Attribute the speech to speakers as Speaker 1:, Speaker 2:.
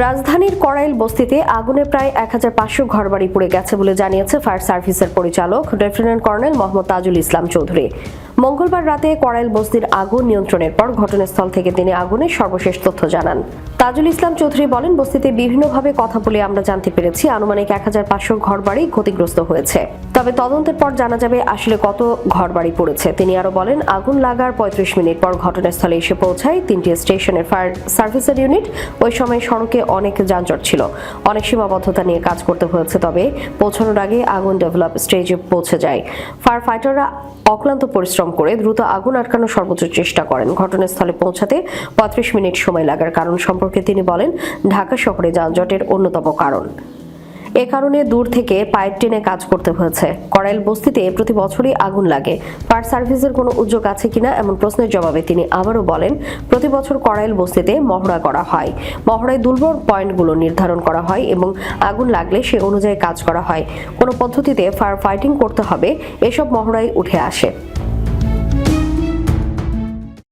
Speaker 1: রাজধানীর করাইল বস্তিতে আগুনে প্রায় এক হাজার পাঁচশো ঘরবাড়ি পুড়ে গেছে বলে জানিয়েছে ফায়ার সার্ভিসের পরিচালক লেফটেন্যান্ট কর্নেল মোহাম্মদ তাজুল ইসলাম চৌধুরী। মঙ্গলবার রাতে করাইল বস্তির আগুন নিয়ন্ত্রণের পর ঘটনাস্থল থেকে তিনি আগুনের সর্বশেষ তথ্য জানান। তাজুল ইসলাম চৌধুরী বলেন, বস্তিতে বিভিন্নভাবে কথা বলে আমরা জানতে পেরেছি, আনুমানিক এক হাজার পাঁচশো ঘরবাড়ি ক্ষতিগ্রস্ত হয়েছে। তবে তদন্তের পর জানা যাবে আসলে কত ঘরবাড়ি পড়েছে। তিনি আরও বলেন, আগুন লাগার পঁয়ত্রিশ মিনিট পর ঘটনাস্থলে এসে পৌঁছায় তিনটি স্টেশনের ফায়ার সার্ভিসের ইউনিট। ওই সময় সড়কে অনেক যানজট ছিল। অনেক সীমাবদ্ধতা নিয়ে কাজ করতে হয়েছে, তবে পৌঁছানোর আগে আগুন ডেভেলপ স্টেজে পৌঁছে যায়। ফায়ার ফাইটাররা অক্লান্ত পরিশ্রম করে দ্রুত আগুন আটকানোর সর্বোচ্চ চেষ্টা করেন। ঘটনাস্থলে পৌঁছাতে পঁয়ত্রিশ মিনিট সময় লাগার কারণ সম্পর্কে তিনি বলেন, ঢাকা শহরে যানজটের অন্যতম কারণ। এ কারণে দূর থেকে পাইপ টেনে কাজ করতে হয়েছে। করাইল বস্তিতে প্রতি বছরই আগুন লাগে। ফায়ার সার্ভিসের কোনো উদ্যোগ আছে কিনা এমন প্রশ্নের জবাবে তিনি আবারও বলেন, প্রতি বছর করাইল বস্তিতে মহড়া করা হয়। মহড়ায় দুর্বল পয়েন্টগুলো নির্ধারণ করা হয় এবং আগুন লাগলে সে অনুযায়ী কাজ করা হয়। কোনো পদ্ধতিতে ফায়ার ফাইটিং করতে হবে, এসব মহড়ায় উঠে আসে।